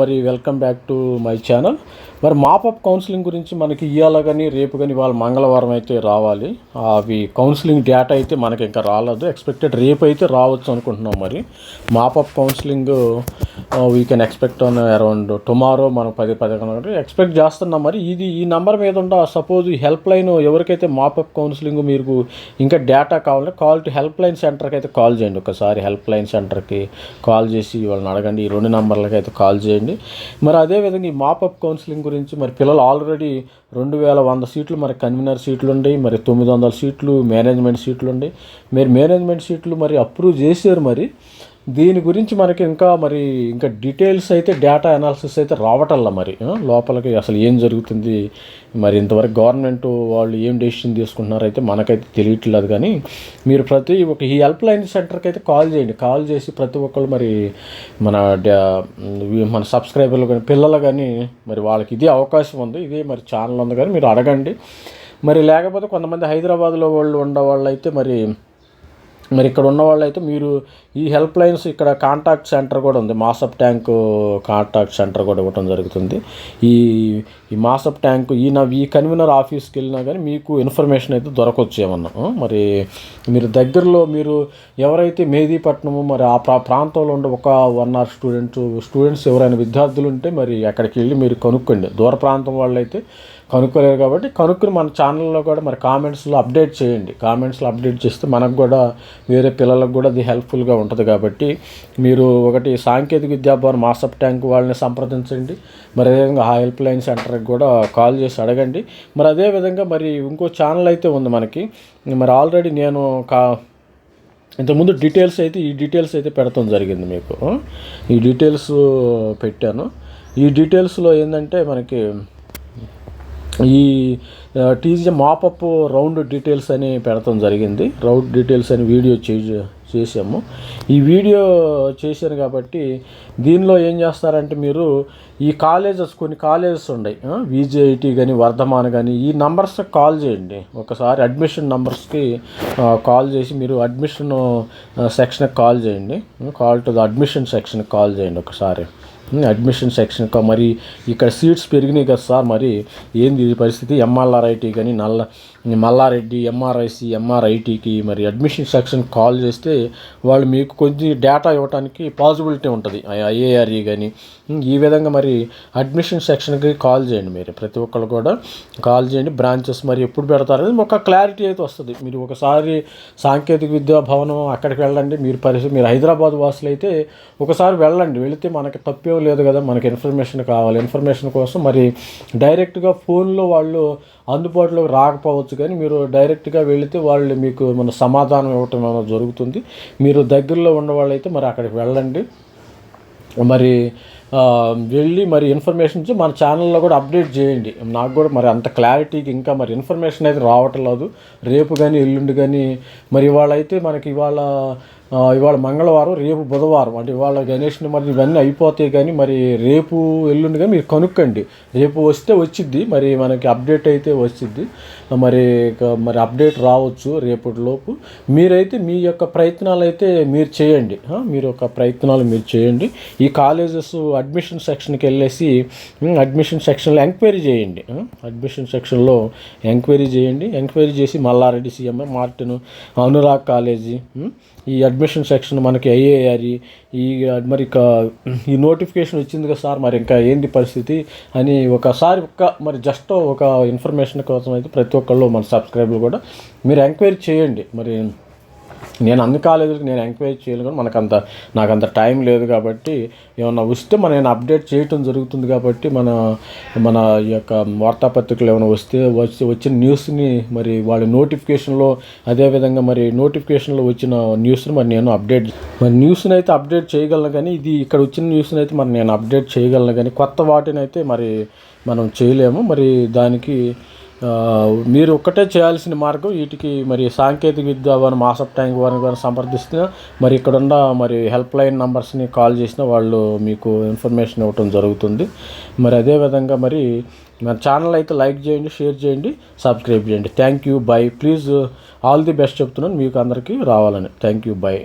మరి welcome back to my channel. మరి mop up counselling గురించి మనకి ఇవాళ కానీ రేపు కానీ వాళ్ళ మంగళవారం అయితే రావాలి. అవి కౌన్సిలింగ్ డేటా అయితే మనకి ఇంకా రాలేదు. ఎక్స్పెక్టెడ్ రేపు అయితే రావచ్చు అనుకుంటున్నాం మరి. Mop up counselling we can expect on around tomorrow మనం పది పదకొండు ఎక్స్పెక్ట్ చేస్తున్నాం మరి. ఇది ఈ నెంబర్ మీద ఉందా? సపోజ్ ఈ హెల్ప్ లైన్ ఎవరికైతే మాపప్ కౌన్సిలింగ్ మీరు ఇంకా డేటా కావాలంటే కాల్ టు హెల్ప్ లైన్ సెంటర్కి అయితే కాల్ చేయండి. ఒకసారి హెల్ప్ లైన్ సెంటర్కి కాల్ చేసి వాళ్ళని అడగండి. ఈ రెండు నెంబర్లకి అయితే కాల్ చేయండి చేయండి. మరి అదేవిధంగా ఈ మాపప్ కౌన్సిలింగ్ గురించి మరి పిల్లలు ఆల్రెడీ రెండు వేల వంద సీట్లు మరి కన్వీనర్ సీట్లు ఉన్నాయి మరి తొమ్మిది వందల సీట్లు మేనేజ్మెంట్ సీట్లు ఉన్నాయి మీరు మేనేజ్మెంట్ సీట్లు మరి అప్రూవ్ చేశారు మరి దీని గురించి మనకి ఇంకా మరి ఇంకా డీటెయిల్స్ అయితే డేటా అనాలిసిస్ అయితే రావటల్లా మరి లోపలికి అసలు ఏం జరుగుతుంది మరి ఇంతవరకు గవర్నమెంట్ వాళ్ళు ఏం డెసిషన్ తీసుకుంటున్నారో అయితే మనకైతే తెలియట్లేదు కానీ మీరు ప్రతి ఒక్క ఈ హెల్ప్ లైన్ సెంటర్కి అయితే కాల్ చేయండి. కాల్ చేసి ప్రతి ఒక్కళ్ళు మరి మన డా- మన సబ్స్క్రైబర్లు కానీ పిల్లలు కానీ మరి వాళ్ళకి ఇదే అవకాశం ఉంది ఇదే మరి ఛానల్ ఉంది కానీ మీరు అడగండి. మరి లేకపోతే కొంతమంది హైదరాబాద్లో వాళ్ళు ఉండే వాళ్ళు అయితే మరి మరి ఇక్కడ ఉన్న వాళ్ళైతే మీరు ఈ హెల్ప్ లైన్స్ ఇక్కడ కాంటాక్ట్ సెంటర్ కూడా ఉంది. మాసప్ ట్యాంక్ కాంటాక్ట్ సెంటర్ కూడా ఇవ్వడం జరుగుతుంది. ఈ ఈ మాసప్ ట్యాంక్ ఈయన ఈ కన్వీనర్ ఆఫీస్కి వెళ్ళినా కానీ మీకు ఇన్ఫర్మేషన్ అయితే దొరకవచ్చు ఏమన్నా. మరి మీరు దగ్గరలో మీరు ఎవరైతే మేదీపట్నము మరి ఆ ప్రా ప్రాంతంలో ఉండే ఒక వన్ ఆర్ స్టూడెంట్స్ స్టూడెంట్స్ ఎవరైనా విద్యార్థులు ఉంటే మరి అక్కడికి వెళ్ళి మీరు కనుక్కోండి. దూర ప్రాంతం వాళ్ళైతే కనుక్కోలేరు కాబట్టి కనుక్కుని మన ఛానల్లో కూడా మరి కామెంట్స్లో అప్డేట్ చేయండి. కామెంట్స్లో అప్డేట్ చేస్తే మనకు కూడా వేరే పిల్లలకు కూడా అది హెల్ప్ఫుల్గా ఉంటుంది కాబట్టి మీరు ఒకటి సాంకేతిక విద్యాభవన్ మాసప్ ట్యాంక్ వాళ్ళని సంప్రదించండి. మరి అదేవిధంగా ఆ హెల్ప్ లైన్ సెంటర్కి కూడా కాల్ చేసి అడగండి. మరి అదేవిధంగా మరి ఇంకో ఛానల్ అయితే ఉంది మనకి. మరి ఆల్రెడీ నేను కా ఇంతకుముందు డీటెయిల్స్ అయితే ఈ డీటెయిల్స్ అయితే పెడతాం జరిగింది మీకు. ఈ డీటెయిల్స్ పెట్టాను. ఈ డీటెయిల్స్లో ఏంటంటే మనకి ఈ టీజీ మాపప్ రౌండ్ డీటెయిల్స్ అని పెడతాం జరిగింది. రౌండ్ డీటెయిల్స్ అని వీడియో చే చేసాము ఈ వీడియో చేశాను కాబట్టి దీనిలో ఏం చేస్తారంటే మీరు ఈ కాలేజెస్ కొన్ని కాలేజెస్ ఉన్నాయి విజేఐటీ కానీ వర్ధమాన్ కానీ ఈ నంబర్స్కి కాల్ చేయండి. ఒకసారి అడ్మిషన్ నంబర్స్కి కాల్ చేసి మీరు అడ్మిషన్ సెక్షన్కి కాల్ చేయండి. కాల్ టు ద అడ్మిషన్ సెక్షన్కి కాల్ చేయండి ఒకసారి. అడ్మిషన్ సెక్షన్ మరి ఇక్కడ సీట్స్ పెరిగినాయి కదా సార్ మరి? ఏంది ఈ పరిస్థితి? ఎంఆర్ఆర్ఐటి కానీ నల్ల మల్లారెడ్డి ఎంఆర్ఐసి ఎంఆర్ఐటికి మరి అడ్మిషన్ సెక్షన్ కాల్ చేస్తే వాళ్ళు మీకు కొంచెం డేటా ఇవ్వడానికి పాసిబిలిటీ ఉంటుంది. ఐఏఆర్ఈ కానీ ఈ విధంగా మరి అడ్మిషన్ సెక్షన్కి కాల్ చేయండి మీరు. ప్రతి ఒక్కరు కూడా కాల్ చేయండి. బ్రాంచెస్ మరి ఎప్పుడు పెడతారు అనేది ఒక క్లారిటీ అయితే వస్తుంది. మీరు ఒకసారి సాంకేతిక విద్యా భవనం అక్కడికి వెళ్ళండి. మీరు పరిస్థితి మీరు హైదరాబాద్ వాసులు అయితే ఒకసారి వెళ్ళండి. వెళితే మనకి తప్పేం లేదు కదా. మనకి ఇన్ఫర్మేషన్ కావాలి. ఇన్ఫర్మేషన్ కోసం మరి డైరెక్ట్గా ఫోన్లో వాళ్ళు అందుబాటులోకి రాకపోవచ్చు కానీ మీరు డైరెక్ట్గా వెళితే వాళ్ళు మీకు మన సమాధానం ఇవ్వటం ఏమైనా జరుగుతుంది. మీరు దగ్గరలో ఉన్న వాళ్ళైతే మరి అక్కడికి వెళ్ళండి. మరి వెళ్ళి మరి ఇన్ఫర్మేషన్ మన ఛానల్లో కూడా అప్డేట్ చేయండి. నాకు కూడా మరి అంత క్లారిటీకి ఇంకా మరి ఇన్ఫర్మేషన్ అయితే రావటం లేదు. రేపు కానీ ఎల్లుండి కానీ మరి ఇవాళ అయితే మనకి ఇవాళ ఇవాళ మంగళవారం రేపు బుధవారం. అంటే ఇవాళ గణేష్ని మరి ఇవన్నీ అయిపోతాయి కానీ మరి రేపు ఎల్లుండి కానీ మీరు కనుక్కండి. రేపు వస్తే వచ్చిద్ది మరి మనకి అప్డేట్ అయితే వచ్చిద్ది. మరి మరి అప్డేట్ రావచ్చు రేపటిలోపు. మీరైతే మీ యొక్క ప్రయత్నాలు అయితే మీరు చేయండి. మీరు ఒక ప్రయత్నాలు మీరు చేయండి. ఈ కాలేజెస్ అడ్మిషన్ సెక్షన్కి వెళ్ళేసి అడ్మిషన్ సెక్షన్లో ఎంక్వైరీ చేయండి. అడ్మిషన్ సెక్షన్లో ఎంక్వైరీ చేయండి. ఎంక్వైరీ చేసి Malla Reddy CM Martin Anurag college ఈ అడ్మిషన్ సెక్షన్ మనకి ఐఏఆర్ఈ ఈ మరి ఇక ఈ నోటిఫికేషన్ వచ్చింది కదా సార్ మరి ఇంకా ఏంది పరిస్థితి అని ఒకసారి ఒక్క మరి జస్ట్ ఒక ఇన్ఫర్మేషన్ కోసం అయితే ప్రతి ఒక్కళ్ళు మన సబ్స్క్రైబర్లు కూడా మీరు ఎంక్వైరీ చేయండి. మరి నేను అన్ని కాలేజీలకు నేను ఎంక్వైరీ చేయాలి కానీ మనకు అంత నాకు అంత టైం లేదు కాబట్టి ఏమన్నా వస్తే మన నేను అప్డేట్ చేయటం జరుగుతుంది కాబట్టి మన మన ఈ యొక్క వార్తాపత్రికలు ఏమైనా వస్తే వచ్చి వచ్చిన న్యూస్ని మరి వాళ్ళ నోటిఫికేషన్లో అదేవిధంగా మరి నోటిఫికేషన్లో వచ్చిన న్యూస్ని మరి నేను అప్డేట్ మరి న్యూస్ని అయితే అప్డేట్ చేయగలను కానీ ఇది ఇక్కడ వచ్చిన న్యూస్ని అయితే మరి నేను అప్డేట్ చేయగలను కానీ కొత్త వాటిని అయితే మరి మనం చేయలేము. మరి దానికి మీరు ఒక్కటే చేయాల్సిన మార్గం వీటికి మరి సాంకేతిక విద్య వారిని మాసప్ ట్యాంక్ వారిని వారిని సంప్రదిస్తున్నా మరి ఇక్కడున్న మరి హెల్ప్ లైన్ నంబర్స్ని కాల్ చేసిన వాళ్ళు మీకు ఇన్ఫర్మేషన్ ఇవ్వటం జరుగుతుంది. మరి అదేవిధంగా మరి మన ఛానల్ అయితే లైక్ చేయండి షేర్ చేయండి సబ్స్క్రైబ్ చేయండి. Thank you bye. Please all the best చెప్తున్నాను మీకు అందరికీ రావాలని. Thank you bye.